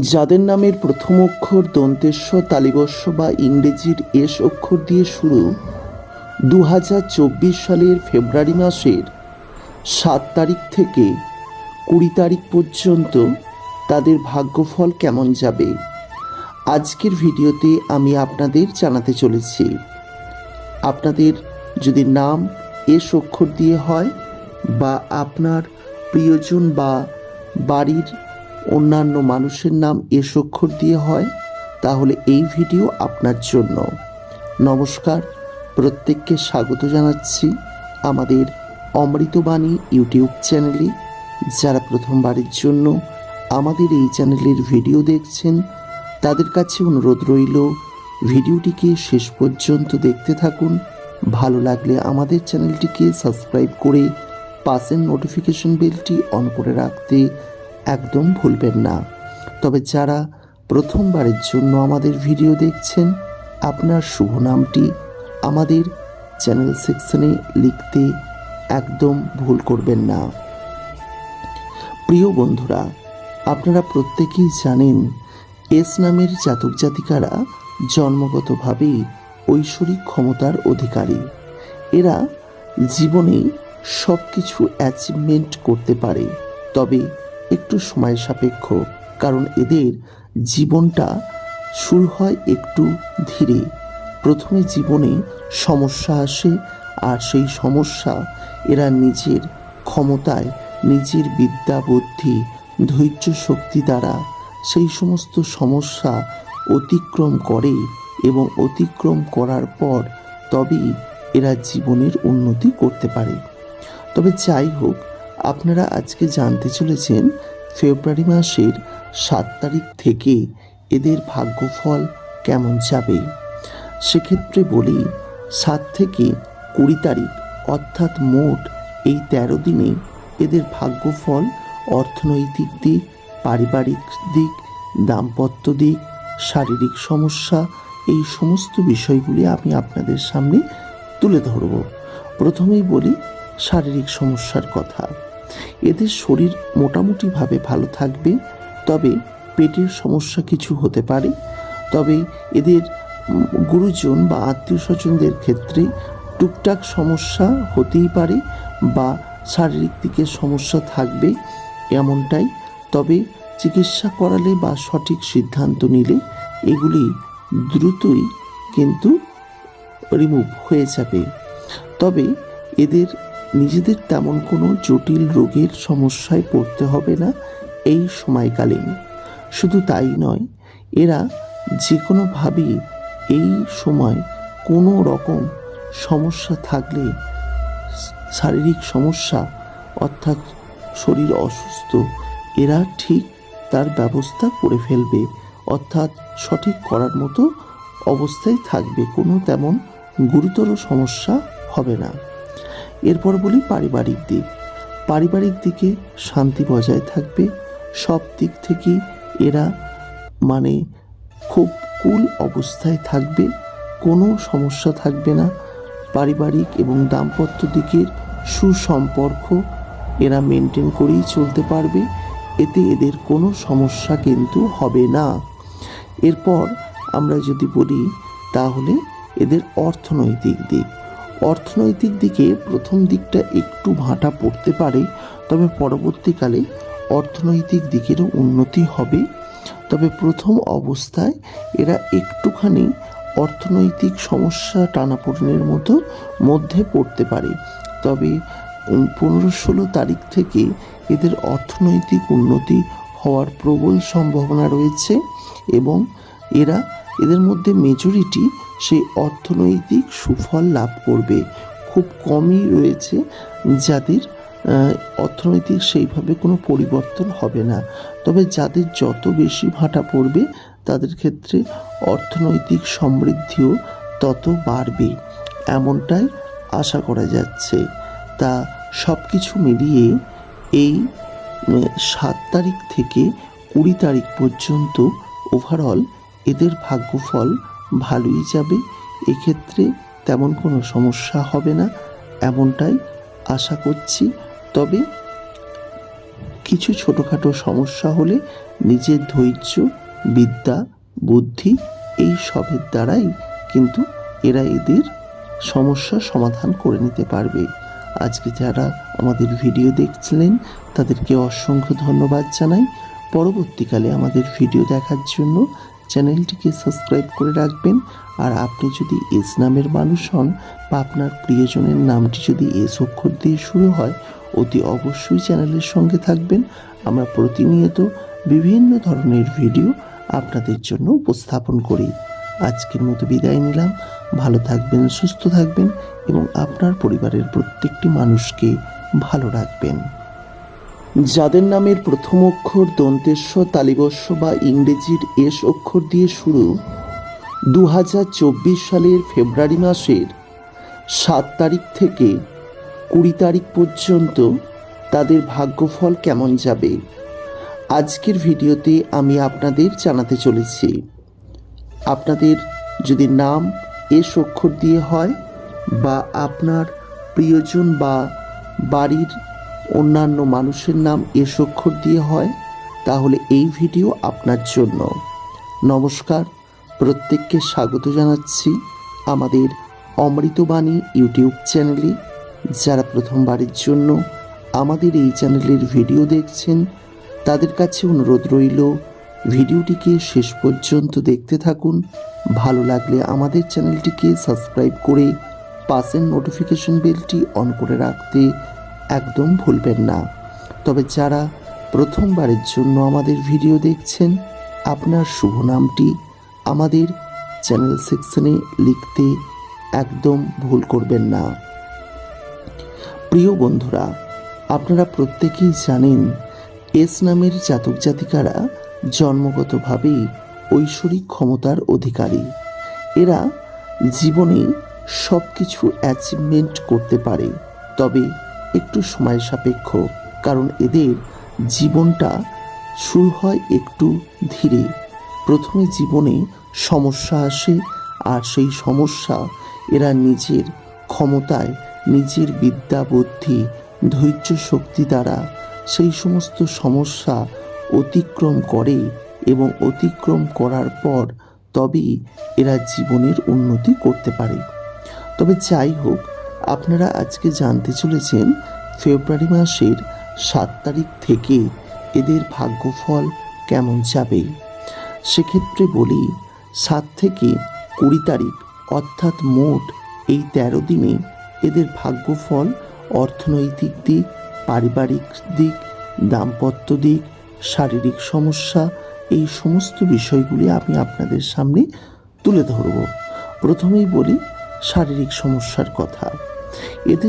যাদের নামের প্রথম অক্ষর দন্তেশ্ব তালিবস্য বা ইংরেজির এস অক্ষর দিয়ে শুরু দু হাজার চব্বিশ সালের ফেব্রুয়ারি মাসের সাত তারিখ থেকে কুড়ি তারিখ পর্যন্ত তাদের ভাগ্যফল কেমন যাবে? আজকের ভিডিওতে আমি আপনাদের জানাতে চলেছি। আপনাদের যদি নাম, এস অক্ষর দিয়ে হয় বা আপনার প্রিয়জন বা বাড়ির অন্যান্য মানুষের নাম এস অক্ষর দিয়ে হয়, তাহলে এই ভিডিও আপনার জন্য। নমস্কার, প্রত্যেককে স্বাগত জানাচ্ছি আমাদের অমৃতবাণী ইউটিউব চ্যানেলে। যারা প্রথমবারের জন্য আমাদের এই চ্যানেলের ভিডিও দেখছেন, তাদের কাছে অনুরোধ রইল, ভিডিওটিকে শেষ পর্যন্ত দেখতে থাকুন। ভালো লাগলে আমাদের চ্যানেলটিকে সাবস্ক্রাইব করে পাশের নোটিফিকেশন বেলটি অন করে রাখতে একদম ভুলবেন না। তবে যারা প্রথমবারের জন্য আমাদের ভিডিও দেখছেন, আপনার শুভ নামটি আমাদের চ্যানেল সেকশনে লিখতে একদম ভুল করবেন না। প্রিয় বন্ধুরা, আপনারা প্রত্যেকেই জানেন, এস নামের জাতক জাতিকারা জন্মগতভাবেই ঐশ্বরিক ক্ষমতার অধিকারী। এরা জীবনে সব কিছু অ্যাচিভমেন্ট করতে পারে। তবে একটু সময় সাপেক্ষ, কারণ এদের জীবনটা শুরু হয় একটু ধীরে। প্রথমে জীবনে সমস্যা আসে, আর সেই সমস্যা এরা নিজের ক্ষমতায়, নিজের বিদ্যা, বুদ্ধি, ধৈর্য, শক্তি দ্বারা সেই সমস্ত সমস্যা অতিক্রম করে এবং অতিক্রম করার পর তবেই এরা জীবনের উন্নতি করতে পারে। তবে যাই হোক আপনারা আজকে জানতে চলেছেন, ফেব্রুয়ারি মাসের সাত তারিখ থেকে এদের ভাগ্যফল কেমন যাবে। সেক্ষেত্রে বলি, সাত থেকে কুড়ি তারিখ, অর্থাৎ মোট এই তেরো দিনে এদের ভাগ্যফল অর্থনৈতিক দিক, পারিবারিক দিক, দাম্পত্য দিক, শারীরিক সমস্যা, এই সমস্ত বিষয়গুলি আমি আপনাদের সামনে তুলে ধরব। প্রথমেই বলি শারীরিক সমস্যার কথা। এদের শরীর মোটামুটিভাবে ভালো থাকবে, তবে পেটের সমস্যা কিছু হতে পারে। তবে এদের গুরুজন বা আত্মীয় স্বজনদের ক্ষেত্রে টুকটাক সমস্যা হতেই পারে বা শারীরিক দিকে সমস্যা থাকবে এমনটাই। তবে চিকিৎসা করালে বা সঠিক সিদ্ধান্ত নিলে এগুলি দ্রুতই কিন্তু রিমুভ হয়ে যাবে। তবে এদের নিজেদের তেমন কোনো জটিল রোগের সমস্যায় পড়তে হবে না এই সময়কালীন। শুধু তাই নয়, এরা যে কোনোভাবেই এই সময় কোনো রকম সমস্যা থাকলে, শারীরিক সমস্যা অর্থাৎ শরীর অসুস্থ, এরা ঠিক তার ব্যবস্থা করে ফেলবে অর্থাৎ সঠিক করার মতো অবস্থায় থাকবে। কোনো তেমন গুরুতর সমস্যা হবে না। এরপর বলি পারিবারিক দিক। পারিবারিক দিকে শান্তি বজায় থাকবে। সব দিক থেকেই এরা মানে খুব কুল অবস্থায় থাকবে। কোনো সমস্যা থাকবে না। পারিবারিক এবং দাম্পত্য দিকের সুসম্পর্ক এরা মেনটেন করেই চলতে পারবে। এতে এদের কোনো সমস্যা কিন্তু হবে না। এরপর আমরা যদি বলি তাহলে এদের অর্থনৈতিক দিক। অর্থনৈতিক দিকে প্রথম দিকটা একটু ভাটা পড়তে পারে, তবে পরবর্তীকালে অর্থনৈতিক দিকেরও উন্নতি হবে। তবে প্রথম অবস্থায় এরা একটুখানি অর্থনৈতিক সমস্যা টানাপোড়েনের মতো মধ্যে পড়তে পারে। তবে পনেরো ষোলো তারিখ থেকে এদের অর্থনৈতিক উন্নতি হওয়ার প্রবল সম্ভাবনা রয়েছে এবং এরা এদের মধ্যে মেজরিটি সেই অর্থনৈতিক সুফল লাভ করবে। খুব কমই রয়েছে যাদের অর্থনৈতিক সেইভাবে কোনো পরিবর্তন হবে না। তবে যাদের যত বেশি ভাটা পড়বে, তাদের ক্ষেত্রে অর্থনৈতিক সমৃদ্ধিও তত বাড়বে, এমনটাই আশা করা যাচ্ছে। তা সব কিছু মিলিয়ে এই সাত তারিখ থেকে কুড়ি তারিখ পর্যন্ত ওভারঅল এদের ভাগ্যফল ভালোই যাবে, এক্ষেত্রে তেমন কোনো সমস্যা হবে না, এমনটাই আশা করছি। তবে কিছু ছোটোখাটো সমস্যা হলে নিজের ধৈর্য, বিদ্যা, বুদ্ধি এই সবের দ্বারাই কিন্তু এরা এদের সমস্যার সমাধান করে নিতে পারবে। আজকে যারা আমাদের ভিডিও দেখছিলেন, তাদেরকে অসংখ্য ধন্যবাদ জানাই। পরবর্তীকালে আমাদের ভিডিও দেখার জন্য চ্যানেলটিকে সাবস্ক্রাইব করে রাখবেন। আর আপনি যদি এস নামের মানুষ হন বা আপনার প্রিয়জনের নামটি যদি এস অক্ষর দিয়ে শুরু হয়, অতি অবশ্যই চ্যানেলের সঙ্গে থাকবেন। আমরা প্রতিনিয়ত বিভিন্ন ধরনের ভিডিও আপনাদের জন্য উপস্থাপন করি। আজকের মতো বিদায় নিলাম। ভালো থাকবেন, সুস্থ থাকবেন এবং আপনার পরিবারের প্রত্যেকটি মানুষকে ভালো রাখবেন। যাদের নামের প্রথম অক্ষর দন্তেশ্ব তালিবস্য বা ইংরেজির এস অক্ষর দিয়ে শুরু দু হাজার চব্বিশ সালের ফেব্রুয়ারি মাসের সাত তারিখ থেকে কুড়ি তারিখ পর্যন্ত তাদের ভাগ্যফল কেমন যাবে? আজকের ভিডিওতে আমি আপনাদের জানাতে চলেছি। আপনাদের যদি নাম, এস অক্ষর দিয়ে হয় বা আপনার প্রিয়জন বা বাড়ির অন্যান্য মানুষের নাম এস অক্ষর দিয়ে হয়, তাহলে এই ভিডিও আপনার জন্য। নমস্কার, প্রত্যেককে স্বাগত জানাচ্ছি আমাদের অমৃতবাণী ইউটিউব চ্যানেলে। যারা প্রথমবারের জন্য আমাদের এই চ্যানেলের ভিডিও দেখছেন, তাদের কাছে অনুরোধ রইল, ভিডিওটিকে শেষ পর্যন্ত দেখতে থাকুন। ভালো লাগলে আমাদের চ্যানেলটিকে সাবস্ক্রাইব করে পাশের নোটিফিকেশন বেলটি অন করে রাখতে একদম ভুলবেন না। তবে যারা প্রথমবারের জন্য আমাদের ভিডিও দেখছেন, আপনার শুভ নামটি আমাদের চ্যানেল সেকশনে লিখতে একদম ভুল করবেন না। প্রিয় বন্ধুরা, আপনারা প্রত্যেকেই জানেন, এস নামের জাতক জাতিকারা জন্মগতভাবেই ঐশ্বরিক ক্ষমতার অধিকারী। এরা জীবনে সব কিছু অ্যাচিভমেন্ট করতে পারে। তবে একটু সময় সাপেক্ষ, কারণ এদের জীবনটা শুরু হয় একটু ধীরে। প্রথমে জীবনে সমস্যা আসে, আর সেই সমস্যা এরা নিজের ক্ষমতায়, নিজের বিদ্যা, বুদ্ধি, ধৈর্য, শক্তি দ্বারা সেই সমস্ত সমস্যা অতিক্রম করে এবং অতিক্রম করার পর তবেই এরা জীবনের উন্নতি করতে পারে। তবে যাই হোক আপনারা আজকে জানতে চলেছেন, ফেব্রুয়ারি মাসের সাত তারিখ থেকে এদের ভাগ্যফল কেমন যাবে। সেক্ষেত্রে বলি, সাত থেকে কুড়ি তারিখ, অর্থাৎ মোট এই তেরো দিনে এদের ভাগ্যফল অর্থনৈতিক দিক, পারিবারিক দিক, দাম্পত্য দিক, শারীরিক সমস্যা, এই সমস্ত বিষয়গুলি আমি আপনাদের সামনে তুলে ধরব। প্রথমেই বলি, শারীরিক সমস্যার কথা। এদের